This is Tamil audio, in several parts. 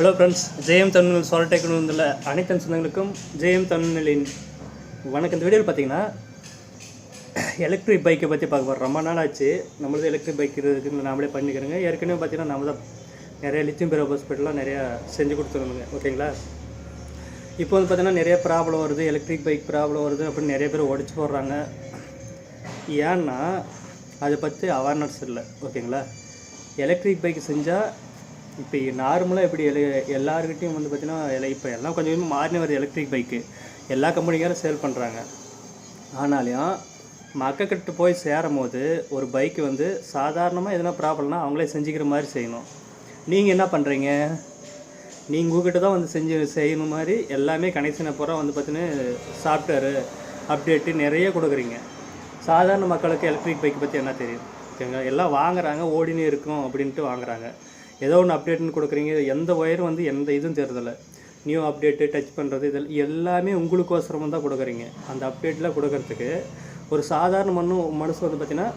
ஹலோ ஃப்ரெண்ட்ஸ் ஜெயம் தமிழ் சொல்டேக்கணும் வந்துள்ள அனைத்து சொந்தங்களுக்கும் ஜெயம் தமிழின் வணக்கம். இந்த வீடியோவில் பார்த்தீங்கன்னா எலக்ட்ரிக் பைக்கை பற்றி பார்க்க போகிறோம் ரொம்ப நாள் ஆச்சு நம்மளது எலக்ட்ரிக் பைக் இருக்குன்னு நாமளே பண்ணிக்கிறோங்க. ஏற்கனவே பார்த்தீங்கன்னா நம்ம தான் நிறைய லித்தியம் பேர் ஹாஸ்பிட்டலாம் நிறையா செஞ்சு கொடுத்துருந்தோங்க. ஓகேங்களா? இப்போ வந்து பார்த்தீங்கன்னா நிறைய ப்ராப்ளம் வருது. எலக்ட்ரிக் பைக் ப்ராப்ளம் வருது அப்படின்னு நிறைய பேர் உடச்சி போடுறாங்க. ஏன்னா அதை பற்றி அவேர்னஸ் இல்லை. ஓகேங்களா? எலக்ட்ரிக் பைக் செஞ்சால் இப்போ நார்மலாக எப்படி எல எல்லாருக்கிட்டையும் வந்து பார்த்தீங்கன்னா இப்போ எல்லாம் கொஞ்சம் கொஞ்சமாக மாறின வருது எலக்ட்ரிக் பைக்கு எல்லா கம்பெனிக்காரும் சேல் பண்ணுறாங்க ஆனாலையும் மக்கள்கிட்ட போய் சேரும் போது ஒரு பைக்கு வந்து சாதாரணமாக எதனா ப்ராப்ளம்னா அவங்களே செஞ்சுக்கிற மாதிரி செய்யணும். நீங்கள் என்ன பண்ணுறீங்க நீங்கள் உங்ககிட்ட தான் வந்து செஞ்சு செய்யணும் மாதிரி எல்லாமே கனெக்ஷனை பூரா வந்து பார்த்தீங்கன்னா சாஃப்ட்வேரு அப்டேட்டு நிறைய கொடுக்குறீங்க. சாதாரண மக்களுக்கு எலக்ட்ரிக் பைக் பற்றி என்ன தெரியும்? ஓகேங்களா எல்லாம் வாங்குறாங்க ஓடினே இருக்கும் அப்படின்ட்டு வாங்குறாங்க. ஏதோ ஒன்று அப்டேட்னு கொடுக்குறீங்க எந்த ஒயரும் வந்து எந்த இதுவும் தெரிதலை நியூ அப்டேட்டு டச் பண்ணுறது இதில் எல்லாமே உங்களுக்கோசரம் தான் கொடுக்குறீங்க. அந்த அப்டேட்லாம் கொடுக்கறதுக்கு ஒரு சாதாரண மண்ணு மனசு வந்து பார்த்தீங்கன்னா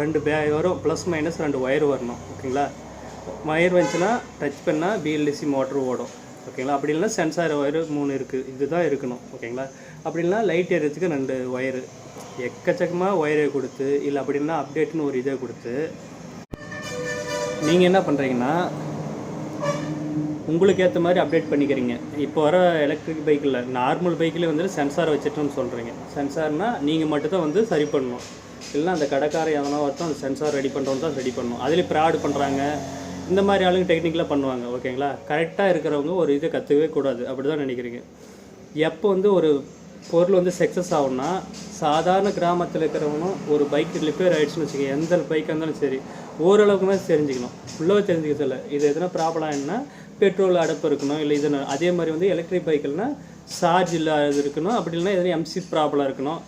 ரெண்டு பே வரும் ப்ளஸ் மைனஸ் ரெண்டு ஒயர் வரணும் ஓகேங்களா ஒயர் வந்துச்சுன்னா டச் பண்ணால் பிஎல்டிசி மோட்ரு ஓடும் ஓகேங்களா அப்படி இல்லைன்னா சென்சார் ஒயர் மூணு இருக்குது இதுதான் இருக்கணும் ஓகேங்களா அப்படி இல்லைன்னா லைட் ஏறதுக்கு ரெண்டு ஒயரு எக்கச்சக்கமாக ஒயரை கொடுத்து இல்லை அப்படின்னா அப்டேட்னு ஒரு இதை கொடுத்து நீங்கள் என்ன பண்ணுறீங்கன்னா உங்களுக்கு ஏற்ற மாதிரி அப்டேட் பண்ணிக்கிறீங்க. இப்போ வர எலக்ட்ரிக் பைக்கில் நார்மல் பைக்கில் வந்து சென்சார் வச்சுட்டோம்னு சொல்கிறீங்க சென்சார்னால் நீங்கள் மட்டும்தான் வந்து சரி பண்ணணும். இல்லைனா அந்த கடைக்கார எவனோ ஒருத்தன் அந்த சென்சார் ரெடி பண்ணுறவங்க தான் ரெடி பண்ணணும். அதுலேயும் ப்ராடு பண்ணுறாங்க இந்த மாதிரி ஆளுங்க டெக்னிக்கலாக பண்ணுவாங்க ஓகேங்களா கரெக்டாக இருக்கிறவங்க ஒரு இதை கற்றுக்கவே கூடாது. அப்படி தான் நினைக்கிறீங்க. எப்போ வந்து ஒரு பொருள் வந்து சக்ஸஸ் ஆகும்னா சாதாரண கிராமத்தில் இருக்கிறவனும் ஒரு பைக் ரிப்பேர் ஆகிடுச்சுன்னு வச்சுக்கோங்க. எந்த பைக்காக இருந்தாலும் சரி. ஓரளவுக்குமே தெரிஞ்சுக்கணும். ஃபுல்லாக தெரிஞ்சுக்கிறதில்ல இது எதனா ப்ராப்ளம் என்ன பெட்ரோல் அடப்பு இருக்கணும் இல்லை இது அதே மாதிரி வந்து எலக்ட்ரிக் பைக்கில்னால் சார்ஜ் இல்லாத இருக்கணும். அப்படி இல்லைன்னா எதனா எம்சி ப்ராப்ளம் இருக்கணும்.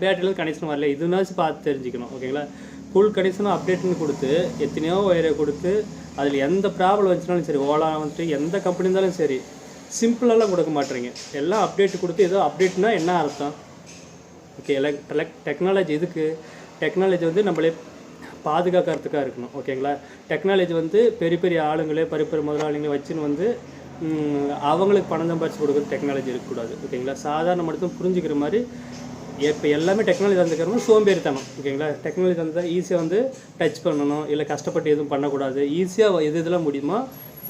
பேட்டரியில் கனெக்ஷன் வரல. இதுனாச்சும் பார்த்து தெரிஞ்சுக்கணும். ஓகேங்களா ஃபுல் கனெக்ஷனும் அப்டேட்னு கொடுத்து எத்தனையோ ஒயரை கொடுத்து அதில் எந்த ப்ராப்ளம் வந்துச்சுனாலும் சரி ஓலா வந்துட்டு எந்த கம்பெனி இருந்தாலும் சரி சிம்பிளெல்லாம் கொடுக்க மாட்டேறீங்க எல்லாம் அப்டேட் கொடுத்து ஏதோ அப்டேட்னா என்ன அர்த்தம்? ஓகே எலக்ட் டெக்னாலஜி எதுக்கு? டெக்னாலஜி வந்து நம்மளே பாதுகாக்கிறதுக்காக இருக்கணும். ஓகேங்களா டெக்னாலஜி வந்து பெரிய பெரிய ஆளுங்களே பெரிய பெரிய முதலாளிங்களை வச்சுன்னு வந்து அவங்களுக்கு பணம் சம்பாரிச்சு கொடுக்குற டெக்னாலஜி இருக்கக்கூடாது. ஓகேங்களா சாதாரண மட்டும் புரிஞ்சுக்கிற மாதிரி இப்போ எல்லாமே டெக்னாலஜி வந்துக்கிறவங்க சோம்பேறித்தனம். ஓகேங்களா டெக்னாலஜி வந்து ஈஸியாக வந்து டச் பண்ணணும். இல்லை கஷ்டப்பட்டு எதுவும் பண்ணக்கூடாது. ஈஸியாக எது இதெல்லாம் முடியுமோ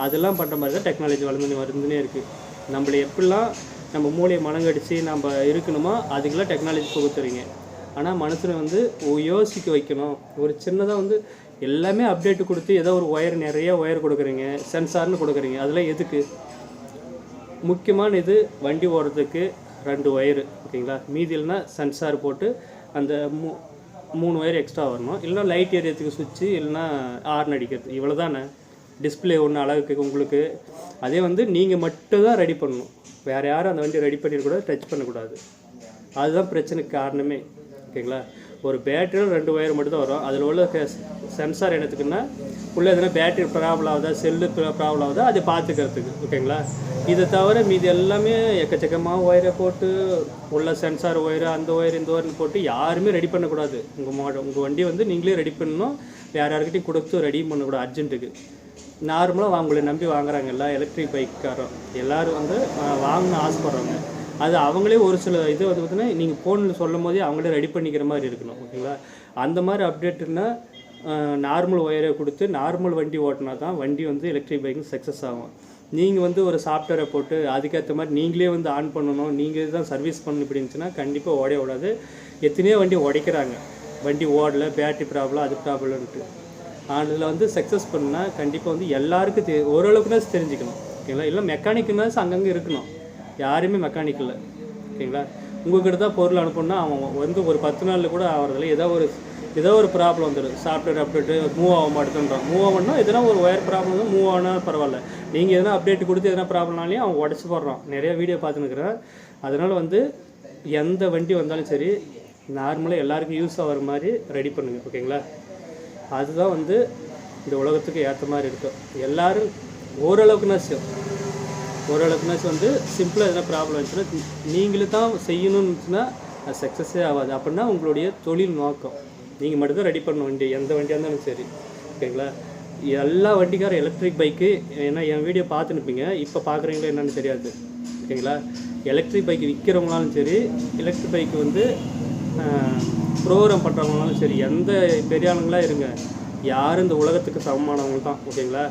அதெல்லாம் பண்ணுற மாதிரி தான் டெக்னாலஜி வளர்ந்து வருதுன்னே இருக்குது நம்மளை எப்படிலாம் நம்ம மூளையை மனங்கடிச்சு நம்ம இருக்கணுமோ அதுக்கெல்லாம் டெக்னாலஜி புகுத்துறீங்க ஆனால் மனசில் வந்து யோசிக்க வைக்கணும். ஒரு சின்னதாக வந்து எல்லாமே அப்டேட் கொடுத்து ஏதோ ஒரு ஒயர் நிறைய ஒயர் கொடுக்குறீங்க சென்சார்னு கொடுக்குறீங்க. அதெல்லாம் எதுக்கு? முக்கியமான இது வண்டி ஓடுறதுக்கு ரெண்டு ஒயரு ஓகேங்களா? மீதி இல்லைன்னா சென்சார் போட்டு அந்த மூ மூணு ஒயர் எக்ஸ்ட்ரா வரணும். இல்லைன்னா லைட் ஏரியத்துக்கு சுவிட்சு இல்லைன்னா ஆர்ன் அடிக்கிறது. இவ்வளோ தானே டிஸ்பிளே ஒன்று அழகுக்கு உங்களுக்கு அதே வந்து நீங்கள் மட்டும் தான் ரெடி பண்ணணும். வேறு யாரும் அந்த வண்டி ரெடி பண்ணிடக்கூடாது டச் பண்ணக்கூடாது. அதுதான் பிரச்சனைக்கு காரணமே. ஓகேங்களா? ஒரு பேட்டரியில் ரெண்டு ஒயர் மட்டும் தான் வரும். அதில் உள்ள சென்சார் என்னத்துக்குன்னா உள்ளே எதனா பேட்டரி ப்ராப்ளம் ஆகுதா செல்லு ப்ராப்ளம் ஆகுதா அதை பார்த்துக்கிறதுக்கு. ஓகேங்களா? இதை தவிர மீதி எல்லாமே எக்கச்சக்கமாக ஒயரை போட்டு உள்ள சென்சார் ஒயரு அந்த ஒயர் இந்த ஒயர்னு போட்டு யாருமே ரெடி பண்ணக்கூடாது. உங்கள் மாடல் உங்கள் வண்டி வந்து நீங்களே ரெடி பண்ணணும். வேறு யாருக்கிட்டையும் கொடுத்து ரெடியும் பண்ணக்கூடாது. அர்ஜென்ட்டுக்கு நார்மலாக அவங்கள நம்பி வாங்குறாங்கல்ல எலக்ட்ரிக் பைக்காரரும் எல்லாரும் வந்து வாங்கணும்னு ஆசைப்பட்றவங்க அது அவங்களே ஒரு சில இது வந்து பார்த்தீங்கன்னா நீங்கள் ஃபோனில் சொல்லும் போதே அவங்களே ரெடி பண்ணிக்கிற மாதிரி இருக்கணும் ஓகேங்களா? அந்த மாதிரி அப்டேட்டுன்னா நார்மல் ஒயரை கொடுத்து நார்மல் வண்டி ஓட்டினா தான் வண்டி வந்து எலக்ட்ரிக் பைக் சக்ஸஸ் ஆகும். நீங்கள் வந்து ஒரு சாஃப்ட்வேரை போட்டு அதுக்கேற்ற மாதிரி நீங்களே வந்து ஆன் பண்ணணும் நீங்கள் தான் சர்வீஸ் பண்ணணும் இப்படி இருந்துச்சுன்னா கண்டிப்பாக ஓடவே ஓடாது. எத்தனையோ வண்டி உடைக்கிறாங்க. வண்டி ஓடல பேட்டரி ப்ராப்ளம் அது ப்ராப்ளம்ன்ட்டு அதில் வந்து சக்ஸஸ் பண்ணால் கண்டிப்பாக வந்து எல்லாருக்கும் தெ ஓரளவுக்குனாச்சும் தெரிஞ்சுக்கணும். ஓகேங்களா இல்லை மெக்கானிக்குனாச்சும் அங்கங்கே இருக்கணும். யாருமே மெக்கானிக் இல்லை. ஓகேங்களா உங்ககிட்ட தான் பொருள் அனுப்பணும்னா அவன் வந்து ஒரு பத்து நாளில் கூட ஆகிறதுல ஏதோ ஒரு ஏதோ ஒரு ப்ராப்ளம் வந்துடும் சாஃப்ட்வேர் அப்டேட்டு மூவ் ஆக மாட்டேன்றான் மூவ் ஆகணும்னா எதனா ஒரு ஒயர் ப்ராப்ளம் வந்து மூவ் ஆனால் பரவாயில்ல. நீங்கள் எதனா அப்டேட் கொடுத்து எதனா ப்ராப்ளம்னாலையும் அவன் உடச்சி போடுறான் நிறைய வீடியோ பார்த்துனுக்குறேன் அதனால் வந்து எந்த வண்டி வந்தாலும் சரி நார்மலாக எல்லாருக்கும் யூஸ் ஆகிற மாதிரி ரெடி பண்ணுங்க. ஓகேங்களா அதுதான் வந்து இந்த உலகத்துக்கு ஏற்ற மாதிரி இருக்கும் எல்லாரும் ஓரளவுக்குனாச்சும் ஓரளவுக்குனாச்சும் வந்து சிம்பிளாக எதனா ப்ராப்ளம் இருந்துச்சுன்னா நீங்களே தான் செய்யணும்னு இருந்துச்சுன்னா அது சக்ஸஸே ஆகாது. அப்படின்னா உங்களுடைய தொழில் நோக்கம். நீங்கள் மட்டும்தான் ரெடி பண்ண வண்டி எந்த வண்டியாக இருந்தாலும் சரி. ஓகேங்களா? எல்லா வண்டிக்கார எலக்ட்ரிக் பைக்கு ஏன்னா என் வீடியோ பார்த்துனுப்பீங்க இப்போ பார்க்குறீங்களோ என்னென்னு தெரியாது. ஓகேங்களா? எலக்ட்ரிக் பைக் விற்கிறவங்களாலும் சரி எலக்ட்ரிக் பைக் வந்து ப்ரோக்ராம் பண்ணுறவங்களாலும் சரி எந்த பெரிய ஆளுங்களாக இருங்க. யாரும் இந்த உலகத்துக்கு சமமானவங்க தான் ஓகேங்களா?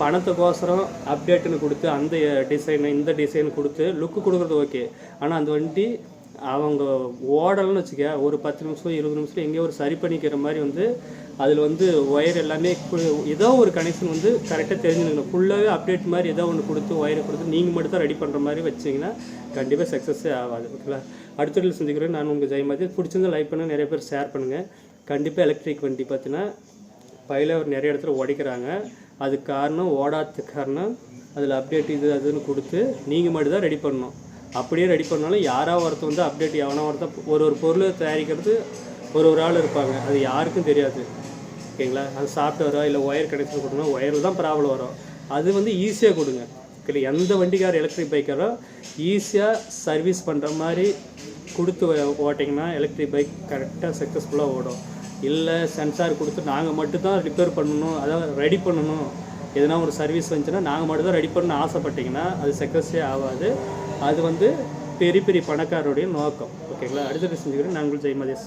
பணத்துக்கோசரம் அப்டேட்டுன்னு கொடுத்து அந்த டிசைனு இந்த டிசைன் கொடுத்து லுக்கு கொடுக்குறது ஓகே ஆனால் அந்த வண்டி அவங்க ஓடலன்னு வச்சுக்க ஒரு பத்து நிமிஷம் இருபது நிமிஷம் எங்கேயோ ஒரு சரி பண்ணிக்கிற மாதிரி வந்து அதில் வந்து ஒயர் எல்லாமே ஏதோ ஒரு கனெக்ஷன் வந்து கரெக்டாக தெரிஞ்சுக்கணும் ஃபுல்லாகவே அப்டேட் மாதிரி ஏதோ ஒன்று கொடுத்து ஒயரை கொடுத்து நீங்கள் மட்டும் தான் ரெடி பண்ணுற மாதிரி வச்சிங்கன்னா கண்டிப்பாக சக்ஸஸே ஆகாது ஓகேங்களா? அடுத்த வீடியோ செஞ்சுக்கிறேன் நான் உங்கள் ஜெயமதி பிடிச்சிருந்தா லைக் பண்ணுங்கள் நிறைய பேர் ஷேர் பண்ணுங்கள் கண்டிப்பாக எலக்ட்ரிக் வண்டி பார்த்தீங்கன்னா பையில ஒரு நிறைய இடத்துல உடைக்கிறாங்க அதுக்கு காரணம் ஓடாததுக்கு காரணம். அதில் அப்டேட் இது அதுன்னு கொடுத்து நீங்கள் மட்டும் தான் ரெடி பண்ணணும். அப்படியே ரெடி பண்ணாலும் யாராவது ஒருத்தர் வந்து அப்டேட் எவனா ஒருத்தர் ஒரு ஒரு பொருளை தயாரிக்கிறது ஒரு ஒரு ஆள் இருப்பாங்க. அது யாருக்கும் தெரியாது. ஓகேங்களா? அது சாஃப்ட்வேரோ இல்லை ஒயர் கனெக்ஷன் கொடுக்கணும் ஒயர் தான் ப்ராப்ளம் வரும். அது வந்து ஈஸியாக கொடுங்க. இல்லை எந்த வண்டிக்கார எலக்ட்ரிக் பைக்காரோ ஈஸியாக சர்வீஸ் பண்ணுற மாதிரி கொடுத்து ஓட்டிங்கன்னா எலக்ட்ரிக் பைக் கரெக்டாக சக்ஸஸ்ஃபுல்லாக ஓடும். இல்லை சென்சார் கொடுத்து நாங்கள் மட்டும்தான் ரிப்பேர் பண்ணணும் அதாவது ரெடி பண்ணணும். எதனா ஒரு சர்வீஸ் வந்துச்சுன்னா நாங்கள் மட்டும் தான் ரெடி பண்ண ஆசைப்பட்டிங்கன்னா அது சக்ஸஸே ஆகாது. அது வந்து பெரிய பெரிய பணக்காரருடைய நோக்கம். ஓகேங்களா அடுத்தது செஞ்சுக்கிறேன் நாங்களும் ஜெய்மதேஷ்.